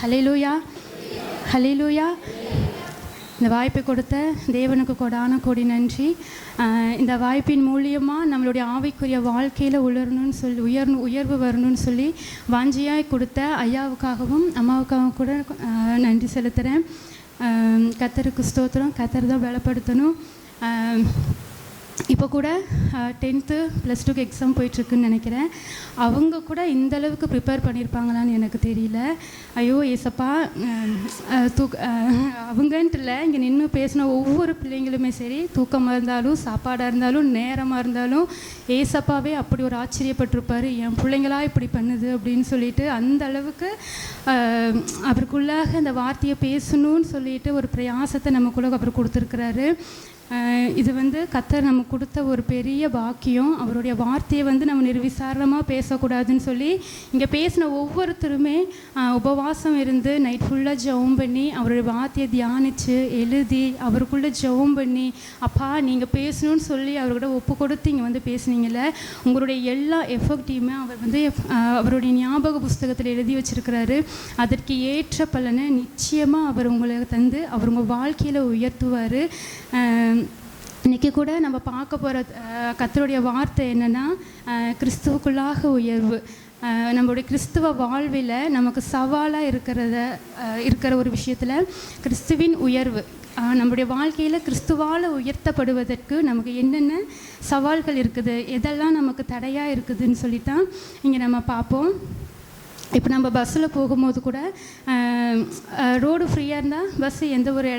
ஹலிலூயா ஹலிலூயா இந்த வாய்ப்பை கொடுத்த தேவனுக்கு கொடான கொடி நன்றி. இந்த வாய்ப்பின் மூலியமாக நம்மளுடைய ஆவிக்குரிய வாழ்க்கையில் உயரணும்னு சொல்லி உயர் உயர்வு வரணும்னு சொல்லி வாஞ்சியாய் கொடுத்த ஐயாவுக்காகவும் அம்மாவுக்காகவும் கூட நன்றி செலுத்துகிறேன் கத்தருக்கு ஸ்தோத்திரம். கத்தர் தான் பலப்படுத்தணும். இப்போ கூட டென்த்து ப்ளஸ் டூக்கு எக்ஸாம் போயிட்டுருக்குன்னு நினைக்கிறேன். அவங்க கூட இந்த அளவுக்கு ப்ரிப்பேர் பண்ணியிருப்பாங்களான்னு எனக்கு தெரியல. ஐயோ ஏசப்பா அஹ், தூக் அவங்கன்ட்டு இல்லை. இங்கே நின்று பேசின ஒவ்வொரு பிள்ளைங்களுமே சரி தூக்கமாக இருந்தாலும் சாப்பாடாக இருந்தாலும் நேரமாக இருந்தாலும் ஏசப்பாவே அப்படி ஒரு ஆச்சரியப்பட்டிருப்பார். என் பிள்ளைங்களா இப்படி பண்ணுது அப்படின்னு சொல்லிட்டு அந்த அளவுக்கு அவருக்குள்ளாக அந்த வார்த்தையை பேசணும்னு சொல்லிட்டு ஒரு பிரயாசத்தை நமக்குள்ள அவர் கொடுத்துருக்குறாரு. இது வந்து கத்தர் நமக்கு கொடுத்த ஒரு பெரிய பாக்கியம். அவருடைய வார்த்தையை வந்து நம்ம நிர்விசாரணமாக பேசக்கூடாதுன்னு சொல்லி இங்கே பேசின ஒவ்வொருத்தருமே உபவாசம் இருந்து நைட் ஃபுல்லாக ஜெபம் பண்ணி அவருடைய வார்த்தையை தியானித்து எழுதி அவருக்குள்ளே ஜெபம் பண்ணி அப்பா நீங்கள் பேசணும்னு சொல்லி அவர்கிட்ட ஒப்பு கொடுத்து இங்கே வந்து பேசுனீங்கல்ல உங்களுடைய எல்லா எஃபெக்டையுமே அவர் வந்து அவருடைய ஞாபக புஸ்தகத்தில் எழுதி வச்சுருக்கிறாரு. அதற்கு ஏற்ற பலனை நிச்சயமாக அவர் உங்களுக்கு தந்து அவர் உங்கள் வாழ்க்கையில் உயர்த்துவார். இன்றைக்கி கூட நம்ம பார்க்க போகிற கத்தருடைய வார்த்தை என்னென்னா கிறிஸ்துவுக்குள்ளாக உயர்வு. நம்மளுடைய கிறிஸ்துவ வாழ்வில் நமக்கு சவாலாக இருக்கிறத இருக்கிற ஒரு விஷயத்தில் கிறிஸ்துவின் உயர்வு. நம்முடைய வாழ்க்கையில் கிறிஸ்துவால் உயர்த்தப்படுவதற்கு நமக்கு என்னென்ன சவால்கள் இருக்குது எதெல்லாம் நமக்கு தடையாக இருக்குதுன்னு சொல்லி தான் இங்கே நம்ம பார்ப்போம். இப்போ நம்ம பஸ்ஸில் போகும்போது கூட ரோடு ஃப்ரீயாக இருந்தால் பஸ்ஸு எந்த ஒரு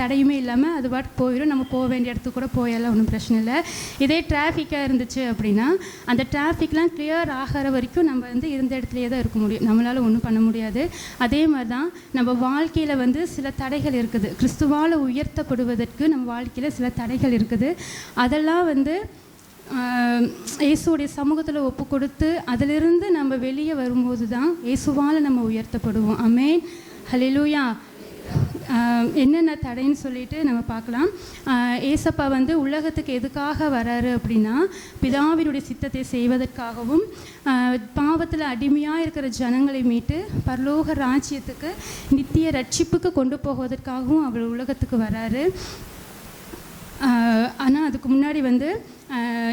தடையுமே இல்லாமல் அது பாட்டுக்கு போயிடும் நம்ம போக வேண்டிய இடத்துக்கு கூட போயெல்லாம் ஒன்றும் பிரச்சனை இல்லை. இதே டிராஃபிக்காக இருந்துச்சு அப்படின்னா அந்த டிராஃபிக்லாம் கிளியர் ஆகிற வரைக்கும் நம்ம வந்து இருந்த இடத்துலையே தான் இருக்க முடியும். நம்மளால் ஒன்றும் பண்ண முடியாது. அதே மாதிரி தான் நம்ம வாழ்க்கையில் வந்து சில தடைகள் இருக்குது. கிறிஸ்துவால் உயர்த்தப்படுவதற்கு நம்ம வாழ்க்கையில் சில தடைகள் இருக்குது. அதெல்லாம் வந்து இயேசுடைய சமூகத்தில் ஒப்பு கொடுத்து அதிலிருந்து நம்ம வெளியே வரும்போது தான் இயேசுவால் நம்ம உயர்த்தப்படுவோம். அமேன் ஹலிலூயா என்னென்ன தடைன்னு சொல்லிட்டு நம்ம பார்க்கலாம். ஏசப்பா வந்து உலகத்துக்கு எதுக்காக வராரு அப்படின்னா பிதாவினுடைய சித்தத்தை செய்வதற்காகவும் பாவத்தில் அடிமையாக இருக்கிற ஜனங்களை மீட்டு பரலோக ராஜ்யத்துக்கு நித்திய ரட்சிப்புக்கு கொண்டு போவதற்காகவும் அவர் உலகத்துக்கு வராரு. ஆனால் அதுக்கு முன்னாடி வந்து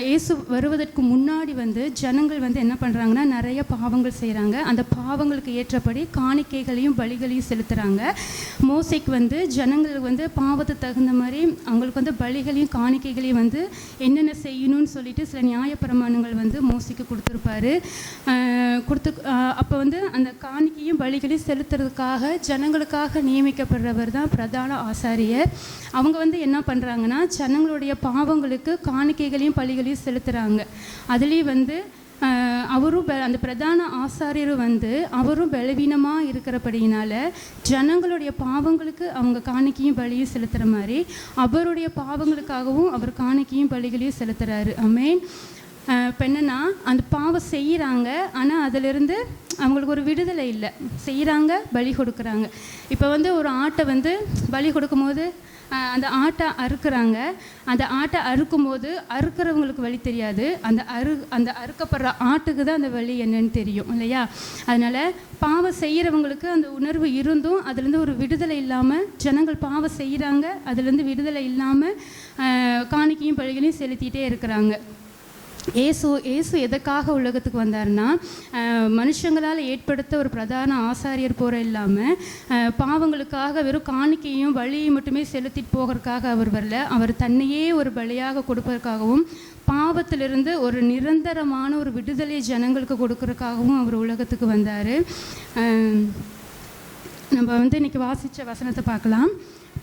இயேசு வருவதற்கு முன்னாடி வந்து ஜனங்கள் வந்து என்ன பண்ணுறாங்கன்னா நிறைய பாவங்கள் செய்கிறாங்க அந்த பாவங்களுக்கு ஏற்றபடி காணிக்கைகளையும் பலிகளையும் செலுத்துகிறாங்க மோசைக்கு வந்து ஜனங்களுக்கு வந்து பாவத்துக்கு தகுந்த மாதிரி அவங்களுக்கு வந்து பலிகளையும் காணிக்கைகளையும் வந்து என்னென்ன செய்யணும்னு சொல்லிட்டு சில நியாயப்பிரமாணங்கள் வந்து மோசைக்கு கொடுத்துருப்பாரு. கொடுத்து அப்போ வந்து அந்த காணிக்கையும் பலிகளையும் செலுத்துறதுக்காக ஜனங்களுக்காக நியமிக்கப்படுறவர் தான் பிரதான ஆசாரியர். அவங்க வந்து என்ன பண்ணுறாங்கன்னா ஜனங்களுடைய பாவங்களுக்கு காணிக்கைகள் காணிக்கைகளையும் பலிகளையும் செலுத்துகிறாங்க அதுலேயும் வந்து அவரும் ப- அந்த பிரதான ஆசாரியரும் வந்து அவரும் பலவீனமாக இருக்கிறபடியினால ஜனங்களுடைய பாவங்களுக்கு அவங்க காணிக்கையும் பலியும் செலுத்துகிற மாதிரி அவருடைய பாவங்களுக்காகவும் அவர் காணிக்கையும் பலிகளையும் செலுத்துகிறாரு அமேன் இப்போ அந்த பாவம் செய்கிறாங்க ஆனால் அதிலிருந்து அவங்களுக்கு ஒரு விடுதலை இல்லை. செய்கிறாங்க பலி கொடுக்குறாங்க. இப்போ வந்து ஒரு ஆட்டை வந்து பலி கொடுக்கும்போது அந்த ஆட்டை அறுக்குறாங்க. அந்த ஆட்டை அறுக்கும்போது அறுக்கிறவங்களுக்கு வழி தெரியாது. அந்த அறு அந்த அறுக்கப்படுற ஆட்டுக்கு தான் அந்த வழி என்னன்னு தெரியும் இல்லையா? அதனால் பாவம் செய்கிறவங்களுக்கு அந்த உணர்வு இருந்தும் அதுலேருந்து ஒரு விடுதலை இல்லாமல் ஜனங்கள் பாவம் செய்கிறாங்க அதுலேருந்து விடுதலை இல்லாமல் காணிக்கையும் பழிகளையும் செலுத்திகிட்டே இருக்கிறாங்க. ஏசு ஏசு எதற்காக உலகத்துக்கு வந்தார்னா மனுஷங்களால் ஏற்படுத்த ஒரு பிரதான ஆசாரியர் போகிற இல்லாமல் பாவங்களுக்காக வெறும் காணிக்கையும் வழியையும் மட்டுமே செலுத்திட்டு போகிறதுக்காக அவர் வரல. அவர் தன்னையே ஒரு பலியாக கொடுப்பதற்காகவும் பாவத்திலிருந்து ஒரு நிரந்தரமான ஒரு விடுதலை ஜனங்களுக்கு கொடுக்கறதுக்காகவும் அவர் உலகத்துக்கு வந்தார். நம்ம வந்து இன்றைக்கி வாசித்த வசனத்தை பார்க்கலாம்.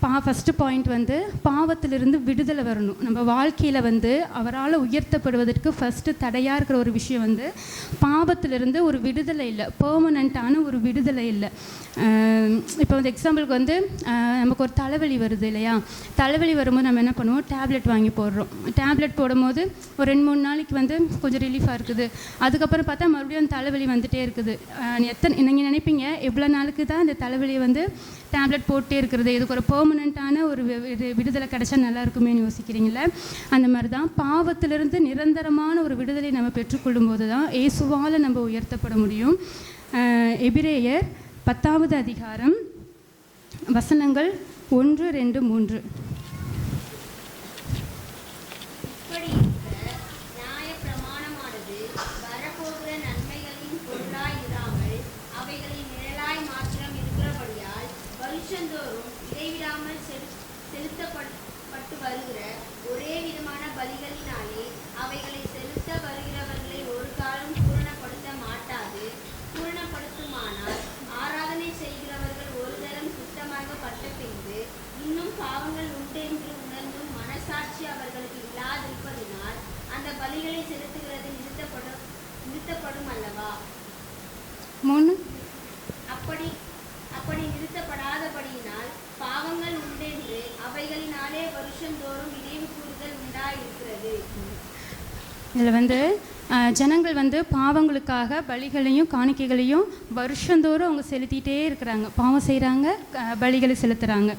பா ஃபஸ்ட்டு பாயிண்ட் வந்து பாவத்திலிருந்து விடுதலை வரணும். நம்ம வாழ்க்கையில் வந்து அவரால் உயர்த்தப்படுவதற்கு ஃபஸ்ட்டு தடையாக இருக்கிற ஒரு விஷயம் வந்து பாவத்திலிருந்து ஒரு விடுதலை இல்லை பெர்மனண்ட்டான ஒரு விடுதலை இல்லை. இப்போ வந்து எக்ஸாம்பிளுக்கு வந்து நமக்கு ஒரு தலைவலி வருது இல்லையா? தலைவலி வரும்போது நம்ம என்ன பண்ணுவோம்? டேப்லெட் வாங்கி போடுறோம். டேப்லெட் போடும்போது ஒரு ரெண்டு மூணு நாளைக்கு வந்து கொஞ்சம் ரிலீஃபாக இருக்குது. அதுக்கப்புறம் பார்த்தா மறுபடியும் அந்த தலைவலி வந்துகிட்டே இருக்குது. எத்தனை நீங்கள் நினைப்பீங்க? எவ்வளோ நாளுக்கு தான் இந்த தலைவலி வந்து டேப்லெட் போட்டே இருக்கிறது இதுக்கு ஒரு பெர்மனண்ட்டான ஒரு இது விடுதலை கிடைச்சா நல்லா இருக்குமேனு யோசிக்கிறீங்களே அந்த மாதிரி தான் பாவத்திலிருந்து நிரந்தரமான ஒரு விடுதலை நம்ம பெற்றுக்கொள்ளும் போது தான் இயேசுவால் நம்ம உயர்த்தப்பட முடியும். எபிரேயர் பத்தாவது அதிகாரம் வசனங்கள் ஒன்று ரெண்டு மூன்று. செலுத்தப்பட்டு வருகிற ஒரே விதமான பலிகளினாலே அவைகளை செலுத்த வருகிறவர்களை ஒரு காலம் பூரணப்படுத்த மாட்டாது பூரணப்படுத்துமானால் ஆராதனை செய்கிறவர்கள் ஒரு தரம் சுத்தமாகப்பட்ட பின்பு இன்னும் பாவங்கள் உண்டென்று உணர்ந்தும் மனசாட்சி அவர்களுக்கு இல்லாதிருப்பதினால் அந்த பலிகளை செலுத்துகிறது நிறுத்தப்படும் நிறுத்தப்படும் அல்லவா மூணு அப்படி அப்படி நிறுத்தப்படாதபடியினால் பாவங்கள் உண்டென்று அவைகளினாலே வருஷந்தோறும் நினைவு கூறுதல் உண்டாயிருக்கிறது இதில் வந்து ஜனங்கள் வந்து பாவங்களுக்காக பலிகளையும் காணிக்கைகளையும் வருஷந்தோறும் அவங்க செலுத்திட்டே இருக்கிறாங்க. பாவம் செய்கிறாங்க பலிகளை செலுத்துகிறாங்க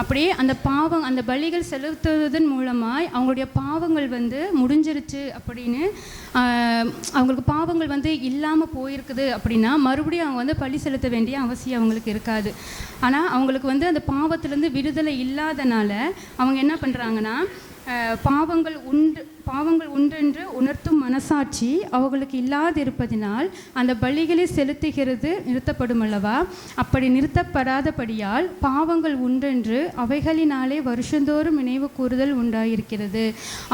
அப்படியே அந்த பாவம் அந்த பலிகள் செலுத்துவதன் மூலமாக அவங்களுடைய பாவங்கள் வந்து முடிஞ்சிருச்சு அப்படின்னு அவங்களுக்கு பாவங்கள் வந்து இல்லாமல் போயிருக்குது அப்படின்னா மறுபடியும் அவங்க வந்து பலி செலுத்த வேண்டிய அவசியம் அவங்களுக்கு இருக்காது. ஆனால் அவங்களுக்கு வந்து அந்த பாவத்திலேருந்து விடுதலை இல்லாதனால அவங்க என்ன பண்ணுறாங்கன்னா பாவங்கள் உண்டு பாவங்கள் உண்டென்று உணர்த்தும் மனசாட்சி அவர்களுக்கு இல்லாதிருப்பதினால் அந்த பலிகளை செலுத்துகிறது நிறுத்தப்படும் அல்லவா? அப்படி நிறுத்தப்படாதபடியால் பாவங்கள் உண்டென்று அவைகளினாலே வருஷந்தோறும் நினைவு கூறுதல் உண்டாயிருக்கிறது.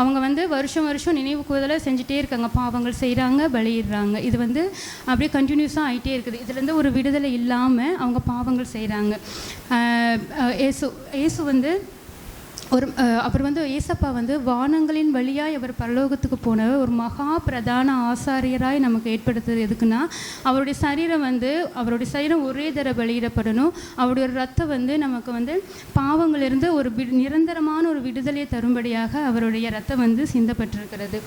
அவங்க வந்து வருஷம் வருஷம் நினைவு கூறுதலை செஞ்சுட்டே இருக்காங்க. பாவங்கள் செய்கிறாங்க பலியிடுறாங்க. இது வந்து அப்படியே கண்டினியூஸாக ஆகிட்டே இருக்குது. இதுலேருந்து ஒரு விடுதலை இல்லாமல் அவங்க பாவங்கள் செய்கிறாங்க ஏசு ஏசு வந்து ஒரு அப்புறம் அவர் வந்து ஏசப்பா வந்து வானங்களின் வழியாக அவர் பரலோகத்துக்கு போன ஒரு மகா பிரதான ஆசாரியராய் நமக்கு ஏற்படுத்துறது எதுக்குன்னா அவருடைய சரீரம் வந்து அவருடைய சரீரம் ஒரே தர வெளியிடப்படணும் அவருடைய ரத்தம் வந்து நமக்கு வந்து பாவங்களிலிருந்து ஒரு வி நிரந்தரமான ஒரு விடுதலையை தரும்படியாக அவருடைய ரத்தம் வந்து சிந்தப்பட்டிருக்கிறது.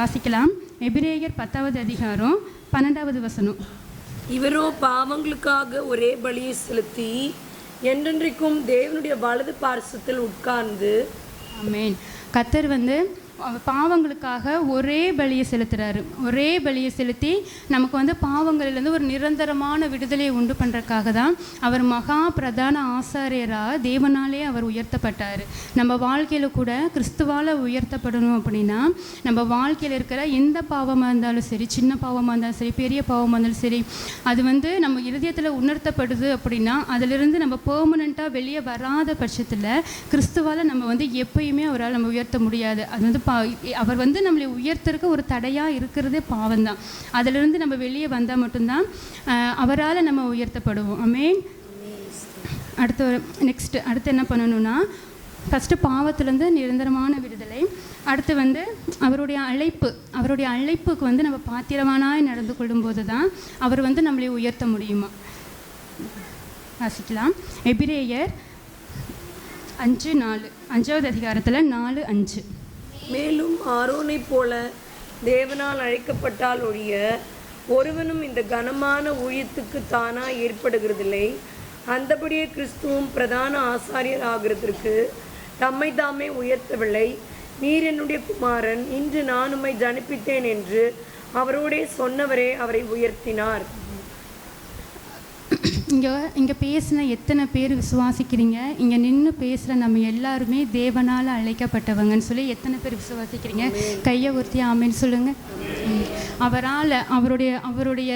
வாசிக்கலாம். எபிரேயர் பத்தாவது அதிகாரம் பன்னெண்டாவது வசனம். இவரோ பாவங்களுக்காக ஒரே பலியை செலுத்தி என்றென்றைக்கும் தேவனுடைய வலது பார்சத்தில் உட்கார்ந்து ஆமென் கத்தர் வந்து பாவங்களுக்காக ஒரே பலியை செலுத்துறாரு. ஒரே பலியை செலுத்தி நமக்கு வந்து பாவங்களிலிருந்து ஒரு நிரந்தரமான விடுதலையை உண்டு பண்ணுறதுக்காக தான் அவர் மகா பிரதான ஆசாரியராக தேவனாலே அவர் உயர்த்தப்பட்டார். நம்ம வாழ்க்கையில் கூட கிறிஸ்துவால் உயர்த்தப்படணும் அப்படின்னா நம்ம வாழ்க்கையில் இருக்கிற எந்த பாவமாக இருந்தாலும் சரி சின்ன பாவமாக இருந்தாலும் சரி பெரிய பாவமாக இருந்தாலும் சரி அது வந்து நம்ம இருதயத்தில் உணர்த்தப்படுது அப்படின்னா அதிலிருந்து நம்ம பெர்மனண்ட்டாக வெளியே வராத பட்சத்தில் கிறிஸ்துவால் நம்ம வந்து எப்பயுமே அவரால் நம்ம உயர்த்த முடியாது. அது வந்து பா அவர் வந்து நம்மளை உயர்த்தறதுக்கு ஒரு தடையாக இருக்கிறதே பாவம் தான் அதிலிருந்து நம்ம வெளியே வந்தால் மட்டும்தான் அவரால் நம்ம உயர்த்தப்படுவோம். ஆமென் அடுத்து நெக்ஸ்ட் அடுத்து என்ன பண்ணணும்னா ஃபஸ்ட்டு பாவத்திலேருந்து நிரந்தரமான விடுதலை. அடுத்து வந்து அவருடைய அழைப்பு அவருடைய அழைப்புக்கு வந்து நம்ம பாத்திரமானாய் நடந்து கொள்ளும்போது தான் அவர் வந்து நம்மளை உயர்த்த முடியுமா? வாசிக்கலாம். எபிரேயர் அஞ்சு நாலு அஞ்சாவது அதிகாரத்தில் நாலு அஞ்சு. மேலும் ஆரோனைப் போல தேவனால் அழைக்கப்பட்டால் ஒழிய ஒருவனும் இந்த கனமான ஊழியத்துக்கு தானா ஏற்படுகிறதில்லை. அந்தபடியே கிறிஸ்துவும் பிரதான ஆசாரியர் ஆகிறதற்கு தம்மை தாமே உயர்த்தவில்லை. நீர் என்னுடைய குமாரன் இன்று நான் உம்மை ஜனிப்பித்தேன் என்று அவரோடே சொன்னவரே அவரை உயர்த்தினார். இங்கே இங்கே பேசின எத்தனை பேர் விசுவாசிக்கிறீங்க? இங்கே நின்று பேசுகிற நம்ம எல்லாருமே தேவனால் அழைக்கப்பட்டவங்கன்னு சொல்லி எத்தனை பேர் விசுவாசிக்கிறீங்க? கையை ஒருத்தி ஆமைன்னு சொல்லுங்கள் அவரால் அவருடைய அவருடைய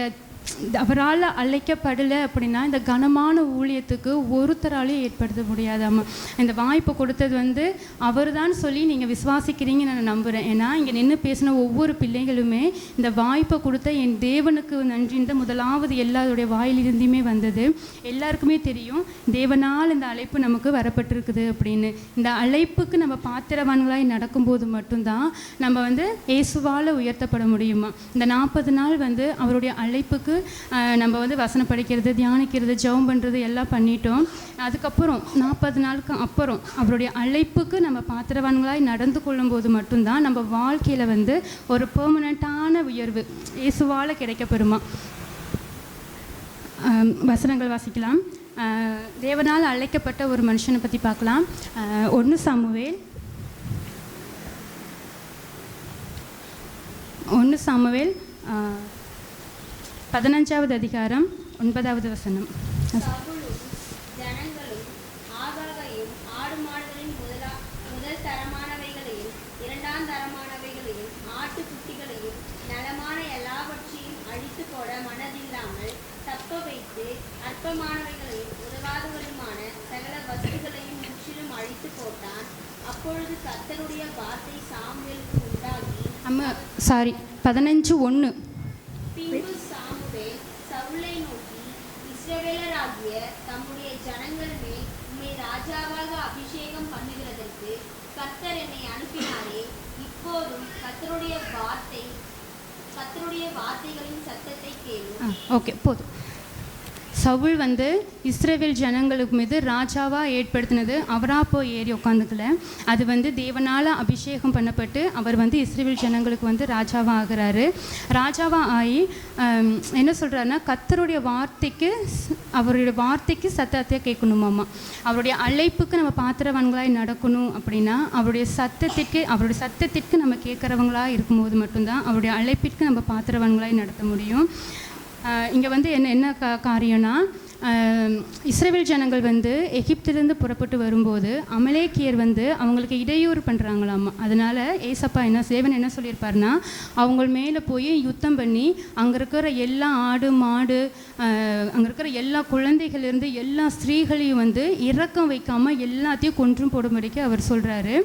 அவரால் அழைக்கப்படலை அப்படின்னா இந்த கனமான ஊழியத்துக்கு ஒருத்தராலையும் ஏற்படுத்த முடியாதாம்மா இந்த வாய்ப்பை கொடுத்தது வந்து அவர் தான் சொல்லி நீங்கள் விசுவாசிக்கிறீங்கன்னு நான் நம்புகிறேன் ஏன்னா இங்கே நின்று பேசின ஒவ்வொரு பிள்ளைகளுமே இந்த வாய்ப்பை கொடுத்த என் தேவனுக்கு நன்றி. முதலாவது எல்லாருடைய வாயிலிருந்துமே வந்தது. எல்லாருக்குமே தெரியும் தேவனால் இந்த அழைப்பு நமக்கு வரப்பட்டிருக்குது அப்படின்னு. இந்த அழைப்புக்கு நம்ம பாத்திரவான்களாய் நடக்கும்போது மட்டும்தான் நம்ம வந்து இயேசுவால் உயர்த்தப்பட முடியுமா? இந்த நாற்பது நாள் வந்து அவருடைய அழைப்புக்கு அளவுக்கு நம்ம வந்து வசனம் படிக்கிறது தியானிக்கிறது ஜெபம் பண்ணுறது எல்லாம் பண்ணிட்டோம். அதுக்கப்புறம் நாற்பது நாளுக்கு அப்புறம் அவருடைய அழைப்புக்கு நம்ம பாத்திரவான்களாய் நடந்து கொள்ளும்போது மட்டும்தான் நம்ம வாழ்க்கையில் வந்து ஒரு பெர்மனண்ட்டான உயர்வு இயேசுவால் கிடைக்கப்பெறுமா வசனங்கள் வாசிக்கலாம். தேவனால் அழைக்கப்பட்ட ஒரு மனுஷனை பற்றி பார்க்கலாம். ஒன்று சாமுவேல். ஒன்று சாமுவேல். பதினஞ்சாவது அதிகாரம் ஒன்பதாவது வசனம். சவுலும் ஜனங்களும் ஆகாகையும் ஆடு மாடுகளின் முதலா முதல் தரமானவைகளையும் இரண்டாம் தரமானவைகளையும் ஆட்டுக்குட்டிகளையும் நலமான எல்லாவற்றையும் அழித்து போட மனதில்லாமல் தப்ப வைத்து அற்பமானவைகளையும் உதவாதவருமான சகல வஸ்துகளையும் முற்றிலும் அழித்து போட்டான். அப்பொழுது கர்த்தருடைய வார்த்தை சாமுவேலுக்கு உண்டாகி அம்மா சாரி பதினஞ்சு ஒன்று பின்பு சாமுவேல் சவுலை நோக்கி இஸ்ரவேலராகிய தம்முடைய ஜனங்கள் மேல் உம்மை ராஜாவாக அபிஷேகம் பண்ணுகிறதற்கு கர்த்தர் என்னை அனுப்பினாரே. இப்போதும் கர்த்தருடைய வார்த்தை கர்த்தருடைய வார்த்தைகளின் சத்தத்தை கேளு ஓகே போதும். சவுல் வந்து இஸ்ரேவேல் ஜனங்களுக்கு மீது ராஜாவாக ஏற்படுத்தினது அவரா போய் ஏறி உட்காந்துக்கல அது வந்து தேவனால் அபிஷேகம் பண்ணப்பட்டு அவர் வந்து இஸ்ரேவேல் ஜனங்களுக்கு வந்து ராஜாவாக ஆகிறாரு. ராஜாவாக ஆகி என்ன சொல்கிறாருன்னா கத்தருடைய வார்த்தைக்கு அவருடைய வார்த்தைக்கு சத்தத்தை கேட்கணுமாம்மா அவருடைய அழைப்புக்கு நம்ம பாத்திரவன்களாய் நடக்கணும் அப்படின்னா அவருடைய சத்தத்திற்கு அவருடைய சத்தத்திற்கு நம்ம கேட்குறவங்களாக இருக்கும்போது மட்டும்தான் அவருடைய அழைப்பிற்கு நம்ம பாத்திரவன்களாய் நடத்த முடியும். இங்கே வந்து என்ன என்ன கா காரியம்னா இஸ்ரேல் ஜனங்கள் வந்து எகிப்திலிருந்து புறப்பட்டு வரும்போது அமலேக்கியர் வந்து அவங்களுக்கு இடையூறு பண்ணுறாங்களாமா அதனால் ஏசப்பா என்ன சேவன் என்ன சொல்லியிருப்பாருன்னா அவங்க மேலே போய் யுத்தம் பண்ணி அங்கே இருக்கிற எல்லா ஆடு மாடு அங்கே இருக்கிற எல்லா குழந்தைகள்லேருந்து எல்லா ஸ்திரீகளையும் வந்து இறக்கம் வைக்காமல் எல்லாத்தையும் கொன்றும் போடும்படிக்கு அவர் சொல்கிறாரு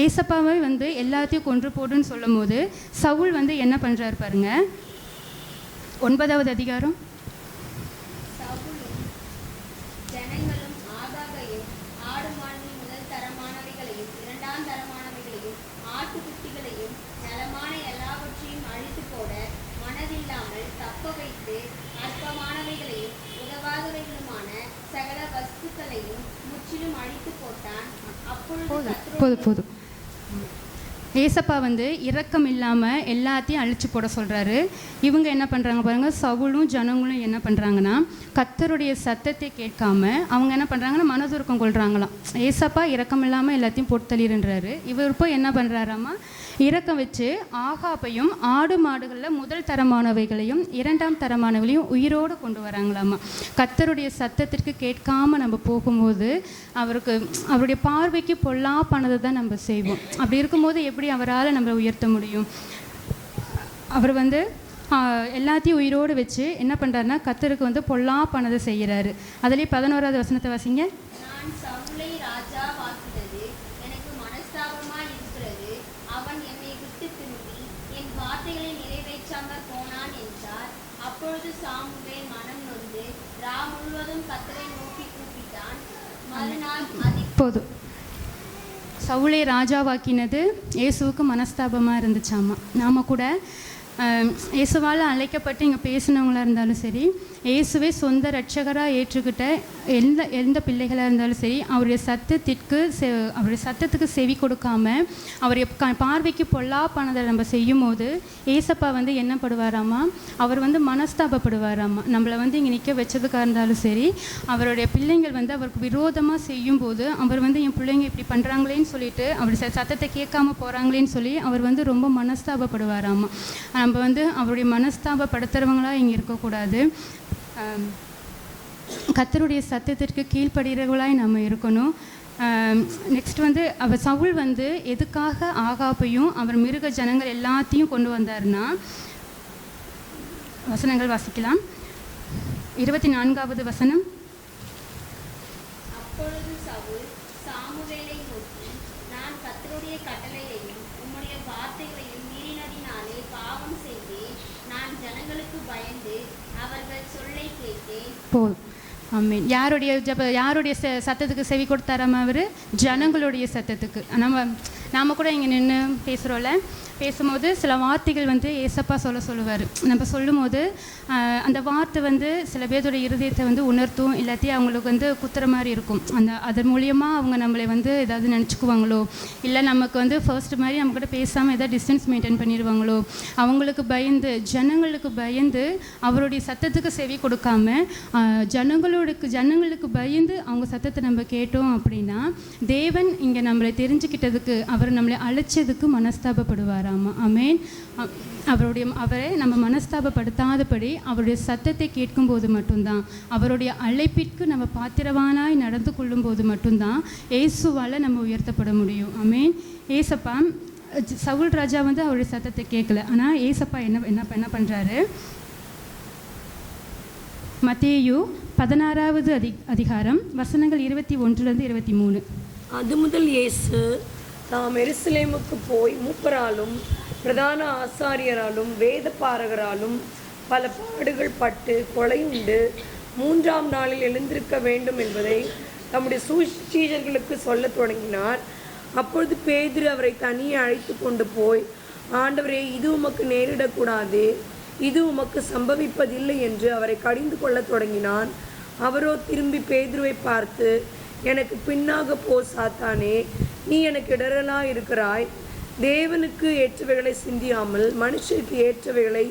ஏசப்பாவை வந்து எல்லாத்தையும் கொன்று போடுன்னு சொல்லும்போது சவுல் வந்து என்ன பண்ணுறாரு பாருங்க ஒன்பதாவது அதிகாரம். சவுலும் ஜனங்களும் ஆகாகையும் ஆடு மாடுகளின் முதல் தரமானவைகளையும் இரண்டாம் தரமானவைகளையும் ஆட்டுக்குட்டிகளையும் நலமான எல்லாவற்றையும் அழித்து போட மனதில்லாமல் தப்ப வைத்து அற்பமானவைகளையும் உதவாதவைகளுமான சகல வஸ்துக்களையும் முற்றிலும் அழித்து போட்டான். அப்பொழுது போதும். கர்த்தருடைய போதும் போதும். ஏசப்பா வந்து இரக்கம் இல்லாமல் எல்லாத்தையும் அழிச்சு போட சொல்கிறாரு இவங்க என்ன பண்ணுறாங்க பாருங்கள் சவுளும் ஜனங்களும் என்ன பண்ணுறாங்கன்னா கத்தருடைய சத்தத்தை கேட்காம அவங்க என்ன பண்ணுறாங்கன்னா மனதுருக்கம் கொள்கிறாங்களாம் ஏசப்பா இரக்கம் இல்லாமல் எல்லாத்தையும் போட்டு தள்ளிடுன்றாரு இவர் போய் என்ன பண்ணுறாராமா இறக்கம் வச்சு ஆகாப்பையும் ஆடு மாடுகளில் முதல் தரமானவைகளையும் இரண்டாம் தரமானவைகளையும் உயிரோடு கொண்டு வராங்களாமா கத்தருடைய சத்தத்திற்கு கேட்காம நம்ம போகும்போது அவருக்கு அவருடைய பார்வைக்கு பொல்லாப்பானதை தான் நம்ம செய்வோம். அப்படி இருக்கும்போது எப்படி அவரால் நம்ம உயர்த்த முடியும்? அவர் வந்து எல்லாத்தையும் உயிரோடு வச்சு என்ன பண்ணுறாருன்னா கத்தருக்கு வந்து பொல்லாப்பானதை செய்கிறாரு. அதுலேயே பதினோராவது வசனத்தை வாசிங்க நான் சவுலை ராஜா வாக்கினது எனக்கு மனஸ்தாபமாய் இருக்கிறது அவன் என்னை விட்டு திரும்பி என் வார்த்தைகளை நிறைவேற்றாமற் போனான் என்றார் அப்பொழுது சாமுவேல் மனம் நொந்து ரா முழுவதும் கத்தரை நோக்கி கூப்பிட்டான். மறுநாள் அதி போதும் சவுளை ராஜாவாக்கினது இயேசுவுக்கு மனஸ்தாபமாக இருந்துச்சாமா? நாம் கூட இயேசுவால் அழைக்கப்பட்டு இங்கே பேசினவங்களாக இருந்தாலும் சரி இயேசுவை சொந்த ரட்சகராக ஏற்றுக்கிட்ட எந்த எந்த பிள்ளைகளாக இருந்தாலும் சரி அவருடைய சத்தத்திற்கு செ அவருடைய சத்தத்துக்கு செவி கொடுக்காம அவருடைய க பார்வைக்கு பொல்லாப்பானதை நம்ம செய்யும் போது ஏசப்பா வந்து என்ன படுவாராமா? அவர் வந்து மனஸ்தாபப்படுவாராமா? நம்மளை வந்து இங்கே நிற்க வச்சதுக்காக இருந்தாலும் சரி அவருடைய பிள்ளைங்கள் வந்து அவருக்கு விரோதமாக செய்யும்போது அவர் வந்து என் பிள்ளைங்க இப்படி பண்ணுறாங்களேன்னு சொல்லிட்டு அவர் ச- சத்தத்தை கேட்காம போகிறாங்களேன்னு சொல்லி அவர் வந்து ரொம்ப மனஸ்தாபப்படுவாராமா? நம்ம வந்து அவருடைய மனஸ்தாபப்படுத்துகிறவங்களா இங்கே இருக்கக்கூடாது. கத்தருடைய சத்தத்திற்கு கீழ்ப்படுகிறவர்களாய் நம்ம இருக்கணும். நெக்ஸ்ட் வந்து அவர் சவுல் வந்து எதுக்காக ஆகாப்பையும் அவர் மிருக ஜனங்கள் எல்லாத்தையும் கொண்டு வந்தார்னா வசனங்கள் வாசிக்கலாம். இருபத்தி நான்காவது வசனம். அப்பொழுது சவுல் சாமுவேலை நோக்கி நான் கர்த்தருடைய கட்டளையையும் உம்முடைய வார்த்தைகளையும் மீறினதினாலே பாவம் செய்தேன் நான் ஜனங்களுக்கு பயந்து அவர்கள் சொல்லை கேட்டேன் போதும் ஆமீன். யாருடைய ஜப யாருடைய ச சத்தத்துக்கு செவி கொடுத்தாராம அவர்? ஜனங்களுடைய சத்தத்துக்கு. நம்ம நாம் கூட இங்கே நின்று பேசுகிறோம்ல பேசும்போது சில வார்த்தைகள் வந்து ஏசப்பா சொல்ல சொல்லுவார். நம்ம சொல்லும்போது அந்த வார்த்தை வந்து சில பேர்தோட இருதயத்தை வந்து உணர்த்தும் இல்லாட்டி அவங்களுக்கு வந்து குத்துற மாதிரி இருக்கும். அந்த அதன் மூலியமாக அவங்க நம்மளை வந்து ஏதாவது நினச்சிக்குவாங்களோ இல்லை நமக்கு வந்து ஃபர்ஸ்ட் மாதிரி நம்ம கூட பேசாமல் ஏதாவது டிஸ்டன்ஸ் மெயின்டைன் பண்ணிடுவாங்களோ அவங்களுக்கு பயந்து ஜனங்களுக்கு பயந்து அவருடைய சத்தத்துக்கு செவி கொடுக்காம ஆஹ், ஜனங்களுக்கு பயந்து அவங்க சத்தத்தை நம்ம கேட்டோம் அப்படின்னா தேவன் இங்கே நம்மளை தெரிஞ்சுக்கிட்டதுக்கு அவர் நம்மளை அழைச்சதுக்கு மனஸ்தாபப்படுவார். இருப்பாராமா அமேன் அவருடைய அவரை நம்ம மனஸ்தாபப்படுத்தாதபடி அவருடைய சத்தத்தை கேட்கும்போது மட்டும்தான் அவருடைய அழைப்பிற்கு நம்ம பாத்திரவானாய் நடந்து கொள்ளும்போது மட்டும்தான் ஏசுவால் நம்ம உயர்த்தப்பட முடியும். அமேன் ஏசப்பா சவுல் ராஜா வந்து அவருடைய சத்தத்தை கேட்கல. ஆனால் ஏசப்பா என்ன என்ன என்ன பண்ணுறாரு மத்தேயு பதினாறாவது அதி அதிகாரம் வசனங்கள் இருபத்தி ஒன்றுலேருந்து இருபத்தி மூணு. அது முதல் இயேசு தாம் எருசலேமுக்கு போய் மூப்பராலும் பிரதான ஆசாரியராலும் வேத பாரகராலும் பல பாடுகள் பட்டு கொலையுண்டு மூன்றாம் நாளில் எழுந்திருக்க வேண்டும் என்பதை தம்முடைய சூழ்ச்சீஜர்களுக்கு சொல்ல தொடங்கினார். அப்பொழுது பேதிரு அவரை தனியே அழைத்து கொண்டு போய் ஆண்டவரே இது உமக்கு நேரிடக்கூடாது. இது உமக்கு சம்பவிப்பதில்லை என்று அவரை கடிந்து கொள்ளத் தொடங்கினான். அவரோ திரும்பி பேதுருவை பார்த்து எனக்கு பின்னாக போ சாத்தானே. நீ எனக்கு இடரலா இருக்கிறாய். தேவனுக்கு ஏற்றவைகளை சிந்தியாமல் மனுஷருக்கு ஏற்றவைகளை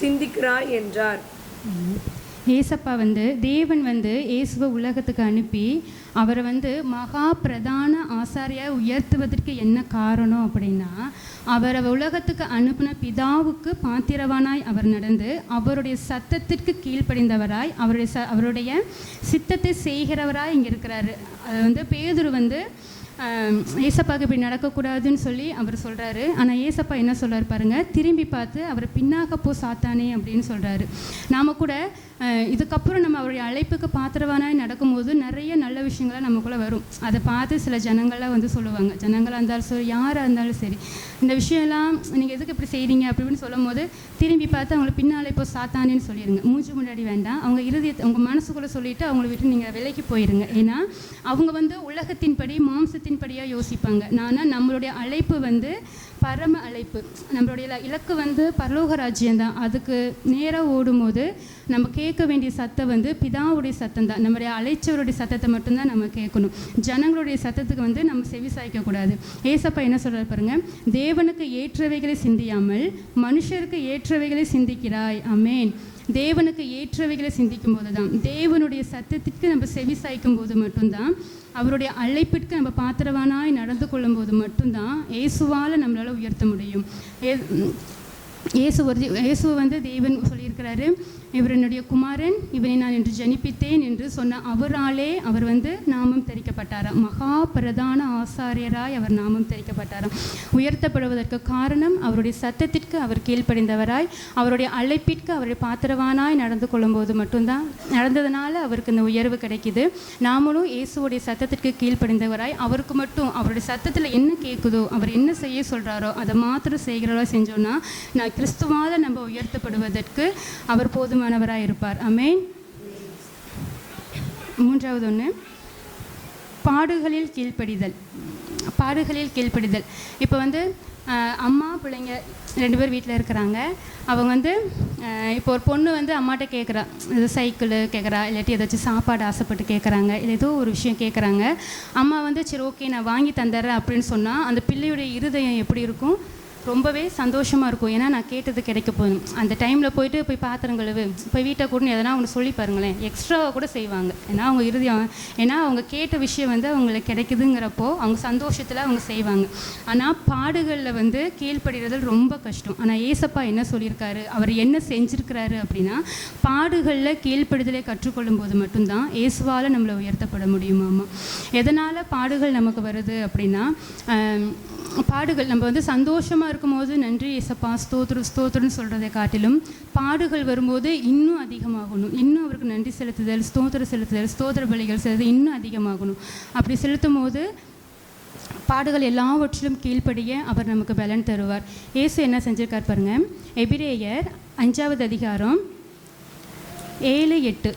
சிந்திக்கிறாய் என்றார். ஏசப்பா வந்து தேவன் வந்து இயேசுவை உலகத்துக்கு அனுப்பி அவரை வந்து மகா பிரதான ஆசாரியாக உயர்த்துவதற்கு என்ன காரணம் அப்படின்னா அவரை உலகத்துக்கு அனுப்பின பிதாவுக்கு பாத்திரவானாய் அவர் நடந்து அவருடைய சத்தத்திற்கு கீழ்ப்படிந்தவராய் அவருடைய ச அவருடைய சித்தத்தை செய்கிறவராய் இங்கே இருக்கிறாரு. அது வந்து பேதுரு வந்து ஆம், ஏசப்பாக்கு இப்படி நடக்கக்கூடாதுன்னு சொல்லி அவர் சொல்கிறாரு ஆனால் ஏசப்பா என்ன சொல்கிறார் பாருங்கள் திரும்பி பார்த்து அவர் பின்னாக போ சாத்தானே அப்படின்னு சொல்கிறாரு நாம் கூட இதுக்கப்புறம் நம்ம அவருடைய அழைப்புக்கு பாத்திரவானாய் நடக்கும்போது நிறைய நல்ல விஷயங்கள்லாம் நமக்குள்ளே வரும். அதை பார்த்து சில ஜனங்கள்லாம் வந்து சொல்லுவாங்க. ஜனங்களாக இருந்தாலும் சரி யாராக இருந்தாலும் சரி இந்த விஷயம்லாம் நீங்கள் எதுக்கு இப்படி செய்கிறீங்க அப்படின்னு சொல்லும் போது திரும்பி பார்த்து அவங்களை பின்னாலே இப்போ சாத்தானேன்னு சொல்லிடுங்க மூஞ்சி முன்னாடி வேண்டாம். அவங்க இறுதியத்தை உங்கள் மனசுக்குள்ளே சொல்லிட்டு அவங்கள விட்டு நீங்கள் விலைக்கு போயிருங்க. ஏன்னா அவங்க வந்து உலகத்தின்படி மாம்சத்தின்படியாக யோசிப்பாங்க. நானா நம்மளுடைய அழைப்பு வந்து பரம அழைப்பு. நம்மளுடைய இலக்கு வந்து பரலோக ராஜ்யம் தான். அதுக்கு நேராக ஓடும்போது நம்ம கேட்க வேண்டிய சத்தம் வந்து பிதாவுடைய சத்தம் தான். நம்மளுடைய அழைச்சவருடைய சத்தத்தை மட்டும்தான் நம்ம கேட்கணும். ஜனங்களுடைய சத்தத்துக்கு வந்து நம்ம செவி சாய்க்கக்கூடாது ஏசப்பா என்ன சொல்கிறார் பாருங்க? தேவனுக்கு ஏற்றவைகளை சிந்தியாமல் மனுஷருக்கு ஏற்றவைகளை சிந்திக்கிறாய். அமேன் தேவனுக்கு ஏற்றவைகளை சிந்திக்கும் போது தான் தேவனுடைய சத்தத்திற்கு நம்ம செவி சாய்க்கும் போது மட்டும்தான் அவருடைய அழைப்பிற்கு நம்ம பாத்திரவானாய் நடந்து கொள்ளும் போது மட்டும்தான் இயேசுவால் நம்மளால் உயர்த்த முடியும். ஏ இயேசு ஒரு இயேசுவை வந்து தேவன் சொல்லியிருக்கிறாரு இவர் என்னுடைய குமாரன் இவனை நான் என்று ஜனிப்பித்தேன் என்று சொன்ன அவராலே அவர் வந்து நாமம் தெரிக்கப்பட்டாராம். மகா பிரதான ஆசாரியராய் அவர் நாமம் தெரிக்கப்பட்டாராம். உயர்த்தப்படுவதற்கு காரணம் அவருடைய சத்தத்திற்கு அவர் கீழ்ப்படிந்தவராய் அவருடைய அழைப்பிற்கு அவருடைய பாத்திரவானாய் நடந்து கொள்ளும்போது மட்டும்தான் நடந்ததுனால அவருக்கு இந்த உயர்வு கிடைக்குது. நாமளும் இயேசுவோடைய சத்தத்திற்கு கீழ்ப்படிந்தவராய் அவருக்கு மட்டும் அவருடைய சத்தத்தில் என்ன கேட்குதோ அவர் என்ன செய்ய சொல்கிறாரோ அதை மாத்திரம் செய்கிறாரோ செஞ்சோன்னா நான் கிறிஸ்துவால நம்ம உயர்த்தப்படுவதற்கு அவர் போதுமானவராய் இருப்பார் அமேன் மூன்றாவது ஒன்று பாடுகளில் கீழ்ப்படிதல். பாடுகளில் கீழ்ப்படிதல். இப்போ வந்து அம்மா பிள்ளைங்க ரெண்டு பேர் வீட்டில் இருக்கிறாங்க. அவங்க வந்து இப்போ ஒரு பொண்ணு வந்து அம்மாட்ட கேட்குறா இது சைக்கிள் கேட்குறா இல்லாட்டி ஏதாச்சும் சாப்பாடு ஆசைப்பட்டு கேட்குறாங்க இல்லை ஏதோ ஒரு விஷயம் கேட்குறாங்க அம்மா வந்து சரி ஓகே நான் வாங்கி தந்துடுறேன் அப்படின்னு சொன்னால் அந்த பிள்ளையுடைய இருதயம் எப்படி இருக்கும்? ரொம்பவே சந்தோஷமாக இருக்கும். ஏன்னா நான் கேட்டது கிடைக்க போதும். அந்த டைமில் போயிட்டு போய் பாத்திரம் கழுவு போய் வீட்டை கூட எதனா அவங்க சொல்லி பாருங்களேன். எக்ஸ்ட்ராவாக கூட செய்வாங்க. ஏன்னா அவங்க இறுதி ஏன்னா அவங்க கேட்ட விஷயம் வந்து அவங்களுக்கு கிடைக்குதுங்கிறப்போ அவங்க சந்தோஷத்தில் அவங்க செய்வாங்க. ஆனால் பாடுகளில் வந்து கீழ்ப்படுகிறது ரொம்ப கஷ்டம். ஆனால் ஏசப்பா என்ன சொல்லியிருக்காரு? அவர் என்ன செஞ்சுருக்கிறாரு அப்படின்னா பாடுகளில் கீழ்ப்படுதலை கற்றுக்கொள்ளும் போது மட்டும்தான் இயேசுவால் நம்மளை உயர்த்தப்பட முடியுமாமா எதனால் பாடுகள் நமக்கு வருது அப்படின்னா பாடுகள் நம்ம வந்து சந்தோஷமாக இருக்கும்போது நன்றி இசப்பா ஸ்தோத்ரு ஸ்தோத்ருன்னு சொல்கிறதை காட்டிலும் பாடுகள் வரும்போது இன்னும் அதிகமாகணும். இன்னும் அவருக்கு நன்றி செலுத்துதல் ஸ்தோத்திர செலுத்துதல் ஸ்தோத்திர பலிகள் செலுத்துதல் இன்னும் அதிகமாகணும். அப்படி செலுத்தும் போது பாடுகள் எல்லாவற்றிலும் கீழ்ப்படிய அவர் நமக்கு பலன் தருவார். இயேசு என்ன செஞ்சிருக்கார் பாருங்கள் எபிரேயர் அஞ்சாவது அதிகாரம் ஏழு எட்டு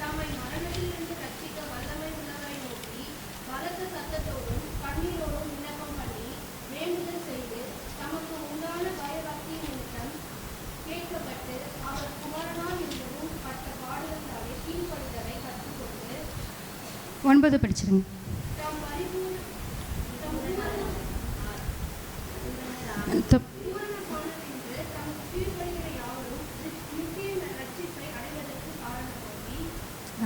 தம்மை மரணத்திலிருந்து ரட்சிக்க வல்லமை உள்ளவரை நோக்கி பலத்த சத்தத்தோடும் கண்ணீரோடும் விண்ணப்பம் பண்ணி வேண்டுதல் செய்து தமக்கு உண்டான பயபக்தி நிமித்தம் கேட்கப்பட்டு அவர் குமாரனாய் இருந்ததும் பட்ட பாடுகளாலே கீழ்ப்படுதலை கற்றுக்கொண்டு ஒன்பது படிச்சிருங்க தம் பரிபூர்ண தம் தொ- பூரண குணத்தின்று தமக்கு கீழ்ப்படுகிற யாவரும் நிச்சய ரட்சிப்பை அடைவதற்கு காரணமாகி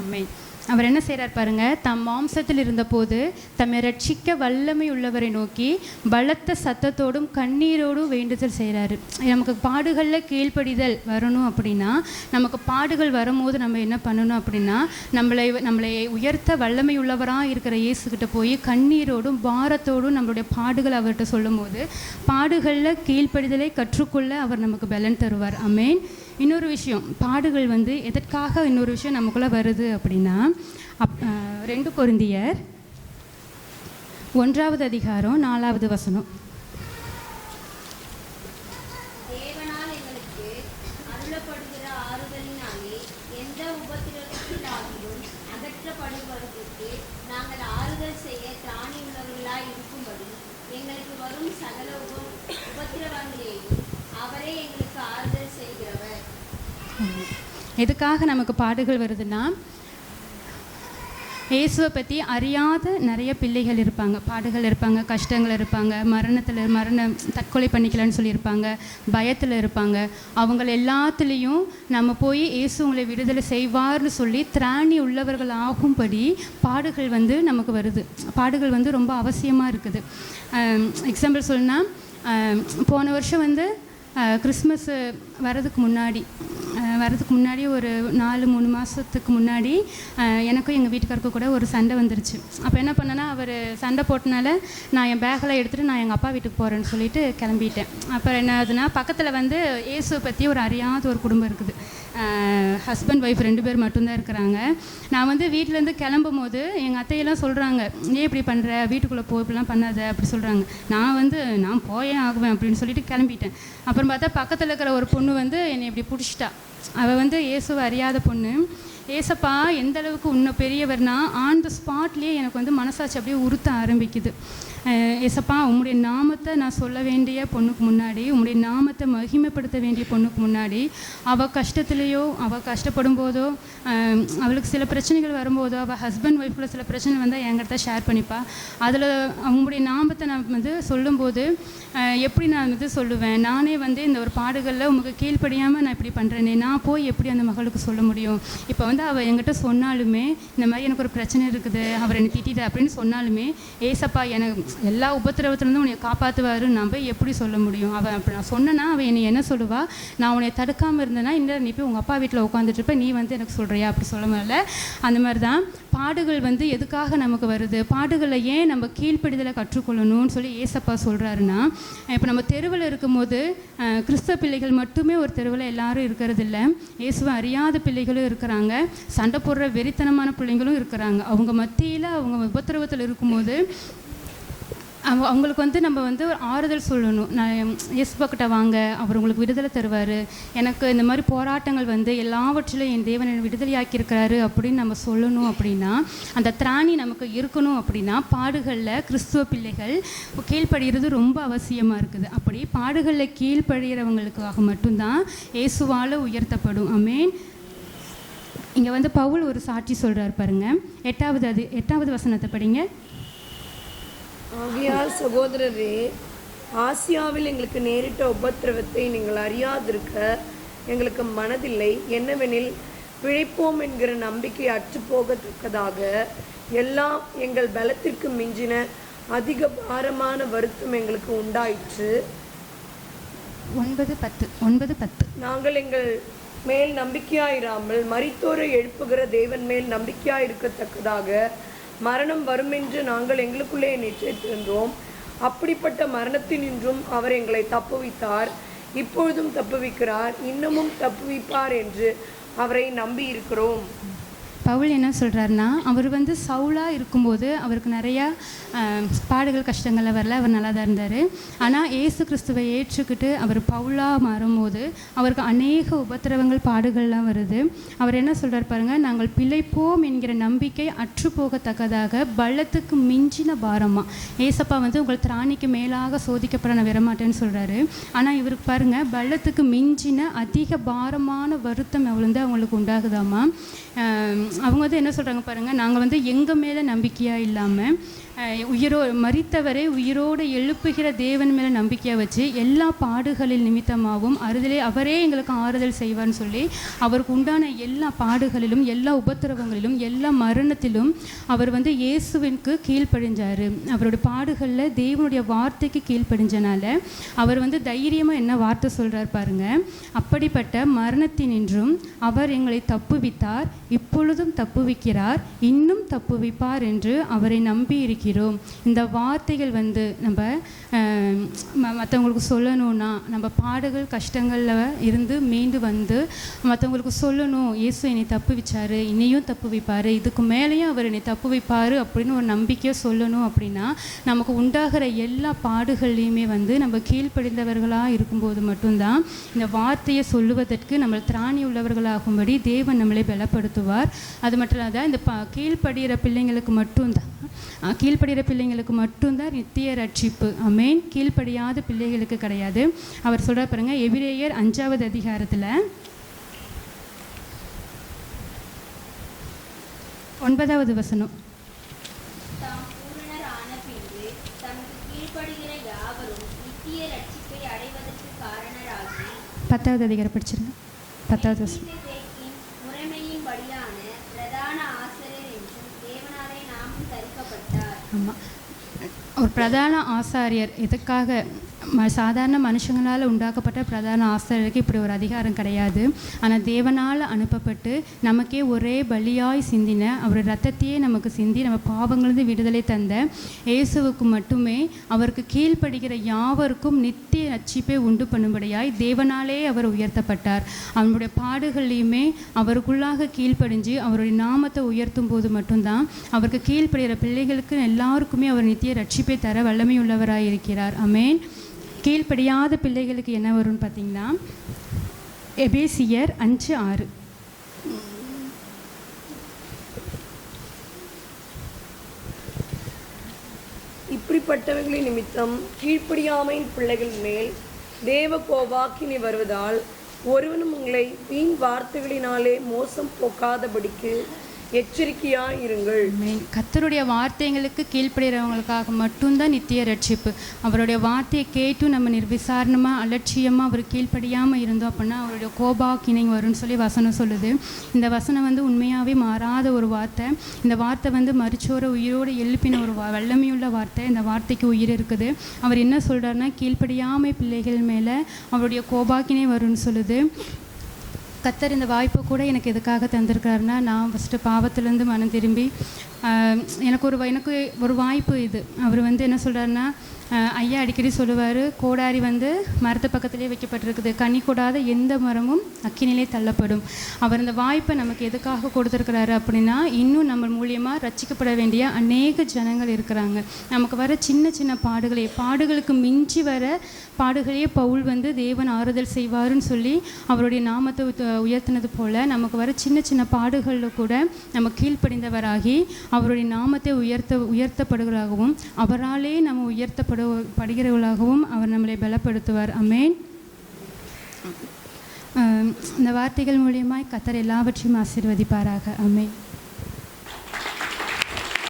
ஆமென் அவர் என்ன செய்கிறார் பாருங்க தம் மாம்சத்தில் இருந்தபோது தம்மை ரட்சிக்க வல்லமை உள்ளவரை நோக்கி பலத்த சத்தத்தோடும் கண்ணீரோடும் வேண்டுதல் செய்கிறாரு நமக்கு பாடுகளில் கீழ்ப்படிதல் வரணும் அப்படின்னா நமக்கு பாடுகள் வரும்போது நம்ம என்ன பண்ணணும் அப்படின்னா நம்மளை நம்மளை உயர்த்த வல்லமை உள்ளவராக இருக்கிற இயேசுக்கிட்ட போய் கண்ணீரோடும் பாரத்தோடும் நம்மளுடைய பாடுகள் அவர்கிட்ட சொல்லும்போது பாடுகளில் கீழ்ப்படிதலை கற்றுக்கொள்ள அவர் நமக்கு பலன் தருவார். அமேன் இன்னொரு விஷயம் பாடுகள் வந்து எதற்காக இன்னொரு விஷயம் நமக்குள்ளே வருது அப்படின்னா அப் ரெண்டு குருந்தியர் ஒன்றாவது அதிகாரம் நாலாவது வசனம். எங்களுக்கு வரும் சகல உப அவரே எங்களுக்கு ஆறுதல் செய்கிறவர் எதுக்காக நமக்கு பாடுகள் வருதுன்னா இயேசுவை பற்றி அறியாத நிறைய பிள்ளைகள் இருப்பாங்க. பாடுகள் இருப்பாங்க கஷ்டங்கள் இருப்பாங்க மரணத்தில் மரணம் தற்கொலை பண்ணிக்கலன்னு சொல்லியிருப்பாங்க பயத்தில் இருப்பாங்க. அவங்கள எல்லாத்துலேயும் நம்ம போய் இயேசு உங்களை விடுதலை செய்வார்னு சொல்லி திராணி உள்ளவர்கள் ஆகும்படி பாடுகள் வந்து நமக்கு வருது. பாடுகள் வந்து ரொம்ப அவசியமாக இருக்குது. எக்ஸாம்பிள் சொல்லணும்னா போன வருஷம் வந்து கிறிஸ்மஸ் வரதுக்கு முன்னாடி வரதுக்கு முன்னாடி ஒரு நாலு மூணு மாதத்துக்கு முன்னாடி எனக்கும் எங்கள் வீட்டுக்காருக்கும் கூட ஒரு சண்டை வந்துருச்சு. அப்போ என்ன பண்ணேன்னா அவர் சண்டை போட்டனால நான் என் பேக்கெல்லாம் எடுத்துகிட்டு நான் எங்கள் அப்பா வீட்டுக்கு போகிறேன்னு சொல்லிட்டு கிளம்பிட்டேன். அப்புறம் என்ன ஆகுதுன்னா பக்கத்தில் வந்து இயேசுவை பற்றி ஒரு அறியாத ஒரு குடும்பம் இருக்குது. ஹஸ்பண்ட் ஒய்ஃப் ரெண்டு பேர் மட்டும்தான் இருக்கிறாங்க. நான் வந்து வீட்டிலேருந்து கிளம்பும் போது எங்கள் அத்தையெல்லாம் சொல்கிறாங்க ஏன் இப்படி பண்ணுற வீட்டுக்குள்ளே போ இப்படிலாம் பண்ணாத அப்படி சொல்கிறாங்க நான் வந்து நான் போயே ஆகுவேன் அப்படின்னு சொல்லிட்டு கிளம்பிட்டேன். அப்புறம் பார்த்தா பக்கத்தில் இருக்கிற ஒரு பொண்ணு வந்து என்னை இப்படி பிடிச்சிட்டா. அவள் வந்து இயேசுவை அறியாத பொண்ணு. ஏசப்பா எந்த அளவுக்கு இன்னும் பெரியவர்னா ஆன் த ஸ்பாட்லேயே எனக்கு வந்து மனசாட்சி அப்படியே உறுத்த ஆரம்பிக்குது. எசப்பா ஏசப்பா உம்முடைய நாமத்தை நான் சொல்ல வேண்டிய பொண்ணுக்கு முன்னாடி உம்முடைய நாமத்தை மகிமைப்படுத்த வேண்டிய பொண்ணுக்கு முன்னாடி அவள் கஷ்டத்துலேயோ அவள் கஷ்டப்படும் போதோ அவளுக்கு சில பிரச்சனைகள் வரும்போதோ அவள் ஹஸ்பண்ட் ஒய்ஃபில் சில பிரச்சனை வந்தால் என்கிட்ட ஷேர் பண்ணிப்பா. அதில் உங்களுடைய நாமத்தை நான் வந்து சொல்லும்போது எப்படி நான் வந்து சொல்லுவேன்? நானே வந்து இந்த ஒரு பாடுகளில் உங்களுக்கு கீழ்ப்படியாமல் நான் இப்படி பண்ணுறேனே நான் போய் எப்படி அந்த மகளுக்கு சொல்ல முடியும்? இப்போ வந்து அவள் என்கிட்ட சொன்னாலுமே இந்த மாதிரி எனக்கு ஒரு பிரச்சனை இருக்குது அவர் என்னை திட்டிட்டு அப்படின்னு சொன்னாலுமே ஏசப்பா எனக்கு எல்லா உபத்திரவத்திலேருந்து உன்னை காப்பாற்றுவாரு நம்ம எப்படி சொல்ல முடியும்? அவன் அப்படி நான் சொன்னேன்னா அவன் என்னை என்ன சொல்லுவா? நான் உன்னை தடுக்காமல் இருந்தேன்னா இந்த நீ போய் உங்கள் அப்பா வீட்டில் உட்காந்துட்டு நீ வந்து எனக்கு சொல்கிறியா அப்படி சொல்ல முடியல அந்த மாதிரி தான் பாடுகள் வந்து எதுக்காக நமக்கு வருது? பாடுகளை ஏன் நம்ம கீழ்ப்படிதலை கற்றுக்கொள்ளணும்னு சொல்லி ஏசப்பா சொல்கிறாருன்னா இப்போ நம்ம தெருவில் இருக்கும்போது அஹ், கிறிஸ்தவ பிள்ளைகள் மட்டுமே ஒரு தெருவில் எல்லாரும் இருக்கிறதில்ல. இயேசுவை அறியாத பிள்ளைகளும் இருக்கிறாங்க. சண்டை போடுற வெறித்தனமான பிள்ளைங்களும் இருக்கிறாங்க. அவங்க மத்தியில் அவங்க உபத்திரவத்தில் இருக்கும்போது அவங்க அவங்களுக்கு வந்து நம்ம வந்து ஒரு ஆறுதல் சொல்லணும். நான் இயேசுப்பா வாங்க அவர் உங்களுக்கு விடுதலை தருவார். எனக்கு இந்த மாதிரி போராட்டங்கள் வந்து எல்லாவற்றிலும் என் தேவன் என்னை விடுதலையாக்கி இருக்கிறாரு அப்படின்னு நம்ம சொல்லணும் அப்படின்னா அந்த திராணி நமக்கு இருக்கணும் அப்படின்னா பாடுகளில் கிறிஸ்துவ பிள்ளைகள் கீழ்ப்படுகிறது ரொம்ப அவசியமாக இருக்குது. அப்படி பாடுகளில் கீழ்ப்படுகிறவங்களுக்காக மட்டும்தான் இயேசுவால் உயர்த்தப்படும். அமேன் இங்கே வந்து பவுல் ஒரு சாட்சி சொல்கிறார் பாருங்கள் எட்டாவது அது எட்டாவது வசனத்தை படிங்க. ஆகையால் சகோதரரே ஆசியாவில் எங்களுக்கு நேரிட்ட உபத்திரவத்தை நீங்கள் அறியாதிருக்க எங்களுக்கு மனதில்லை. என்னவெனில் பிழைப்போம் என்கிற நம்பிக்கை அற்றுப்போகத்தக்கதாக எல்லாம் எங்கள் பலத்திற்கு மிஞ்சின அதிக பாரமான வருத்தம் எங்களுக்கு உண்டாயிற்று. ஒன்பது பத்து ஒன்பது பத்து. நாங்கள் எங்கள் மேல் நம்பிக்கையாயிராமல் மரித்தோரை எழுப்புகிற தேவன் மேல் நம்பிக்கையாயிருக்கத்தக்கதாக மரணம் வருமென்று நாங்கள் எங்களுக்குள்ளே நிச்சயித்திருந்தோம். அப்படிப்பட்ட மரணத்தினின்றும் அவர் எங்களை தப்புவித்தார். இப்பொழுதும் தப்புவிக்கிறார். இன்னமும் தப்புவிப்பார் என்று அவரை நம்பி இருக்கிறோம் பவுல் என்ன சொல்கிறாருன்னா அவர் வந்து சவுலாக இருக்கும்போது அவருக்கு நிறையா பாடுகள் கஷ்டங்கள்லாம் வரல அவர் நல்லா தான் இருந்தார். ஆனால் ஏசு கிறிஸ்துவை ஏற்றுக்கிட்டு அவர் பவுலாக மாறும்போது அவருக்கு அநேக உபத்திரவங்கள் பாடுகள்லாம் வருது. அவர் என்ன சொல்கிறார் பாருங்கள் நாங்கள் பிழைப்போம் என்கிற நம்பிக்கை அற்று போகத்தக்கதாக பலத்துக்கு மிஞ்சின பாரமா ஏசப்பா வந்து உங்கள் திராணிக்கு மேலாக சோதிக்கப்பட நான் வரமாட்டேன்னு சொல்கிறாரு ஆனால் இவருக்கு பாருங்கள் பலத்துக்கு மிஞ்சின அதிக பாரமான வருத்தம் வந்து அவங்களுக்கு உண்டாகுதாமா அவங்க வந்து என்ன சொல்கிறாங்க பாருங்கள் நாங்கள் வந்து எங்கள் மேலே நம்பிக்கையாக இல்லாமல் உயிரோ மறித்தவரை உயிரோடு எழுப்புகிற தேவன் மேலே நம்பிக்கையை வச்சு எல்லா பாடுகளில் நிமித்தமாகவும் அறுதலே அவரே எங்களுக்கு ஆறுதல் செய்வார்னு சொல்லி அவருக்கு உண்டான எல்லா பாடுகளிலும் எல்லா உபத்திரவங்களிலும் எல்லா மரணத்திலும் அவர் வந்து இயேசுவிற்கு கீழ்ப்படிஞ்சார். அவருடைய பாடுகளில் தேவனுடைய வார்த்தைக்கு கீழ்ப்படிஞ்சனால அவர் வந்து தைரியமாக என்ன வார்த்தை சொல்கிறார் பாருங்க. அப்படிப்பட்ட மரணத்தினின்றும் அவர் எங்களை தப்புவித்தார் இப்பொழுதும் தப்புவிக்கிறார் இன்னும் தப்புவிப்பார் என்று அவரை நம்பி இருக்கிறோம் இந்த வார்த்தைகள் வந்து நம்ம ம- மற்றவங்களுக்கு சொல்லணும்னா நம்ம பாடுகள் கஷ்டங்களில் இருந்து மீண்டு வந்து மற்றவங்களுக்கு சொல்லணும். இயேசு என்னை தப்பு வச்சார் இன்னையும் தப்பு வைப்பார் இதுக்கு மேலேயும் அவர் என்னை தப்பு வைப்பார் அப்படின்னு ஒரு நம்பிக்கையை சொல்லணும் அப்படின்னா நமக்கு உண்டாகிற எல்லா பாடுகள்லையுமே வந்து நம்ம கீழ்ப்படிந்தவர்களாக இருக்கும்போது மட்டும்தான் இந்த வார்த்தையை சொல்லுவதற்கு நம்ம திராணி உள்ளவர்களாகும்படி தேவன் நம்மளை பலப்படுத்துவார். அது மட்டும் இல்லாத இந்த ப கீழ்ப்படுகிற பிள்ளைங்களுக்கு மட்டும்தான். கீழ் கீழ்ப்படுகிற பிள்ளைங்களுக்கு மட்டும்தான் நித்திய ரட்சிப்பு. அமேன் கீழ்ப்படியாத பிள்ளைகளுக்கு கிடையாது. அவர் சொல்ற பாருங்க எபிரேயர் அஞ்சாவது அதிகாரத்தில் ஒன்பதாவது வசனம். பத்தாவது அதிகாரம் படிச்சிருங்க. பத்தாவது வசனம் மெல்கிசேதேக்கின் முறைமையின்படியான பிரதான ஆசிரியர் என்றும் தேவனாலே நாமும் தரிக்கப்பட்டார் ஆமாம் ஒரு பிரதான ஆசாரியர் எதுக்காக சாதாரண மனுஷங்களால் உண்டாக்கப்பட்ட பிரதான ஆசிரியருக்கு இப்படி ஒரு அதிகாரம் கிடையாது. ஆனால் தேவனால் அனுப்பப்பட்டு நமக்கே ஒரே பலியாய் சிந்தின அவர் ரத்தத்தையே நமக்கு சிந்தி நம்ம பாவங்களிலிருந்து விடுதலை தந்த இயேசுவுக்கு மட்டுமே அவருக்கு கீழ்ப்படுகிற யாவருக்கும் நித்திய நச்சிப்பை உண்டு பண்ணும்படியாய் தேவனாலே அவர் உயர்த்தப்பட்டார். அவனுடைய பாடுகள்லையுமே அவருக்குள்ளாக கீழ்ப்படிஞ்சு அவருடைய நாமத்தை உயர்த்தும் போது மட்டும்தான் அவருக்கு கீழ்ப்படுகிற பிள்ளைகளுக்கு எல்லாருக்குமே அவர் நித்திய ரட்சிப்பை தர வல்லமையுள்ளவராக இருக்கிறார் அமேன் கீழ்ப்படியாத பிள்ளைகளுக்கு என்ன வரும்னு பார்த்தீங்கன்னா எபேசியர் அஞ்சு ஆறு. இப்படிப்பட்டவர்களின் நிமித்தம் கீழ்ப்படியாமையின் பிள்ளைகள் மேல் தேவ கோபாக்கினி வருவதால் ஒருவனும் உங்களை வீண் வார்த்தைகளினாலே மோசம் போக்காதபடிக்கு எச்சரிக்கையா இருங்கள். கத்தருடைய வார்த்தைகளுக்கு வார்த்தைங்களுக்கு கீழ்ப்படுகிறவங்களுக்காக மட்டும்தான் நித்திய ரட்சிப்பு அவருடைய வார்த்தையை கேட்டும் நம்ம நிர்விசாரணமாக அலட்சியமாக அவர் கீழ்ப்படியாமல் இருந்தோம் அப்படின்னா அவருடைய கோபாக்கினை வரும்னு சொல்லி வசனம் சொல்லுது. இந்த வசனம் வந்து உண்மையாகவே மாறாத ஒரு வார்த்தை. இந்த வார்த்தை வந்து மரிச்சோர உயிரோடு எழுப்பின ஒரு வல்லமையுள்ள வார்த்தை. இந்த வார்த்தைக்கு உயிர் இருக்குது. அவர் என்ன சொல்கிறாருன்னா கீழ்ப்படியாமை பிள்ளைகள் மேலே அவருடைய கோபாக்கினை வரும்னு சொல்லுது. கத்தர் இந்த வாய்ப்பு கூட எனக்கு எதுக்காக தந்திருக்காருன்னா நான் ஃபஸ்ட்டு பாவத்திலேருந்து மனம் திரும்பி எனக்கு ஒரு எனக்கு ஒரு வாய்ப்பு இது. அவர் வந்து என்ன சொல்கிறாருன்னா ஐயா அடிக்கடி சொல்லுவார் கோடாரி வந்து மரத்து பக்கத்திலே வைக்கப்பட்டிருக்குது. கனி கொடாத எந்த மரமும் அக்கினிலே தள்ளப்படும். அவர் இந்த வாய்ப்பை நமக்கு எதுக்காக கொடுத்துருக்கிறாரு அப்படின்னா இன்னும் நம்ம மூலியமாக ரச்சிக்கப்பட வேண்டிய அநேக ஜனங்கள் இருக்கிறாங்க. நமக்கு வர சின்ன சின்ன பாடுகளே பாடுகளுக்கு மிஞ்சி வர பாடுகளையே பவுல் வந்து தேவன் ஆறுதல் செய்வாருன்னு சொல்லி அவருடைய நாமத்தை உயர்த்தினது போல் நமக்கு வர சின்ன சின்ன பாடுகளில் கூட நம்ம கீழ்ப்படிந்தவராகி அவருடைய நாமத்தை உயர்த்த உயர்த்தப்படுகிறாகவும் அவராலே நம்ம உயர்த்தப்படு படுகிறவர்களாகவும் அவர் நம்மளை பலப்படுத்துவார். அமேன் இந்த வார்த்தைகள் மூலியமாய் கத்தர் எல்லாவற்றையும் ஆசீர்வதிப்பாராக. அமேன்